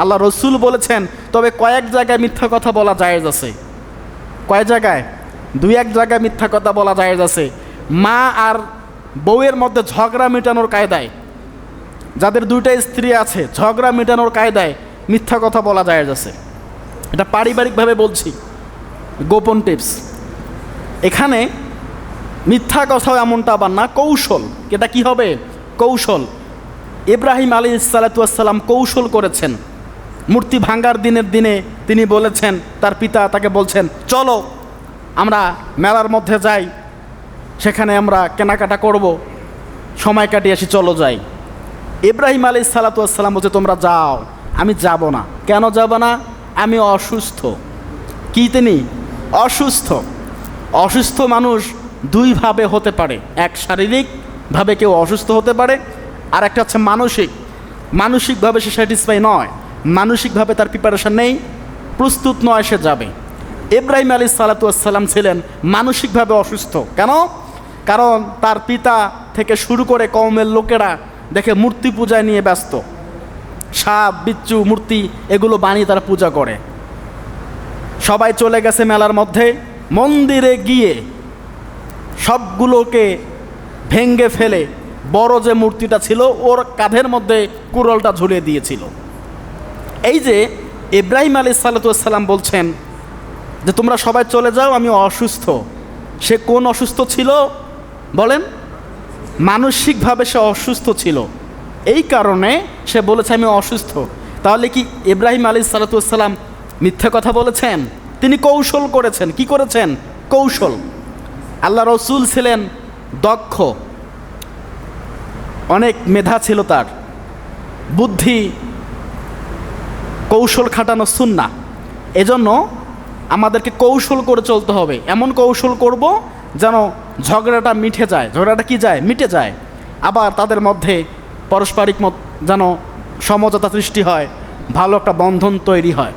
আল্লাহ রসুল বলেছেন, তবে কয়েক জায়গায় মিথ্যা কথা বলা জায়েজ আছে। কয় জায়গায়? দুই এক জায়গায় মিথ্যা কথা বলা জায়েজ আছে। মা আর বউয়ের মধ্যে ঝগড়া মেটানোর কায়দায়, যাদের দুইটা স্ত্রী আছে, ঝগড়া মেটানোর কায়দায় মিথ্যা কথা বলা জায়েজ আছে। এটা পারিবারিকভাবে বলছি, গোপন টিপস। এখানে মিথ্যা কথাও এমনটা আবার না, কৌশল। এটা কি হবে? কৌশল। ইব্রাহিম আলী সালাতাম কৌশল করেছেন। মূর্তি ভাঙ্গার দিনের দিনে তিনি বলেছেন, তার পিতা তাকে বলছেন, চলো, আমরা মেলার মধ্যে যাই, সেখানে আমরা কেনাকাটা করব, সময় কাটিয়ে আসি, চলো যাই। ইব্রাহিম আলী সালাতাম বলছে, তোমরা যাও, আমি যাব না। কেন যাব না? আমি অসুস্থ। কি তিনি? অসুস্থ। অসুস্থ মানুষ দুইভাবে হতে পারে, এক শারীরিকভাবে কেউ অসুস্থ হতে পারে আর একটা হচ্ছে মানসিক। মানসিকভাবে সে স্যাটিসফাই নয়। মানসিকভাবে তার প্রিপারেশন নেই, প্রস্তুত নয় সে যাবে। ইব্রাহিম আলী সালাতাম ছিলেন মানসিকভাবে অসুস্থ। কেন? কারণ তার পিতা থেকে শুরু করে কৌমের লোকেরা দেখে মূর্তি পূজায় নিয়ে ব্যস্ত। সাপ, বিচ্ছু, মূর্তি, এগুলো বানিয়ে তারা পূজা করে। সবাই চলে গেছে মেলার মধ্যে, মন্দিরে গিয়ে সবগুলোকে ভেঙ্গে ফেলে বড় যে মূর্তিটা ছিল, ওর কাঁধের মধ্যে কুরলটা ঝুলিয়ে দিয়েছিল। এই যে ইব্রাহিম আলী সাল্লাতাম বলছেন যে, তোমরা সবাই চলে যাও, আমি অসুস্থ। সে কোন অসুস্থ ছিল? বলেন। মানসিকভাবে সে অসুস্থ ছিল। এই কারণে সে বলেছে, আমি অসুস্থ। তাহলে কি ইব্রাহিম আলী সালাতাম মিথ্যা কথা বলেছেন? তিনি কৌশল করেছেন। কি করেছেন? কৌশল। আল্লাহ রসুল ছিলেন দক্ষ। অনেক মেধা ছিল তার। বুদ্ধি কৌশল খাটানো সুন্না এজন্য আমাদেরকে কৌশল করে চলতে হবে। এমন কৌশল করব যেন ঝগড়াটা মিঠে যায়। ঝগড়াটা কি যায়? মিটে যায়। আবার তাদের মধ্যে পারস্পরিক মত যেন সমঝোতা সৃষ্টি হয়, ভালো একটা বন্ধন তৈরি হয়।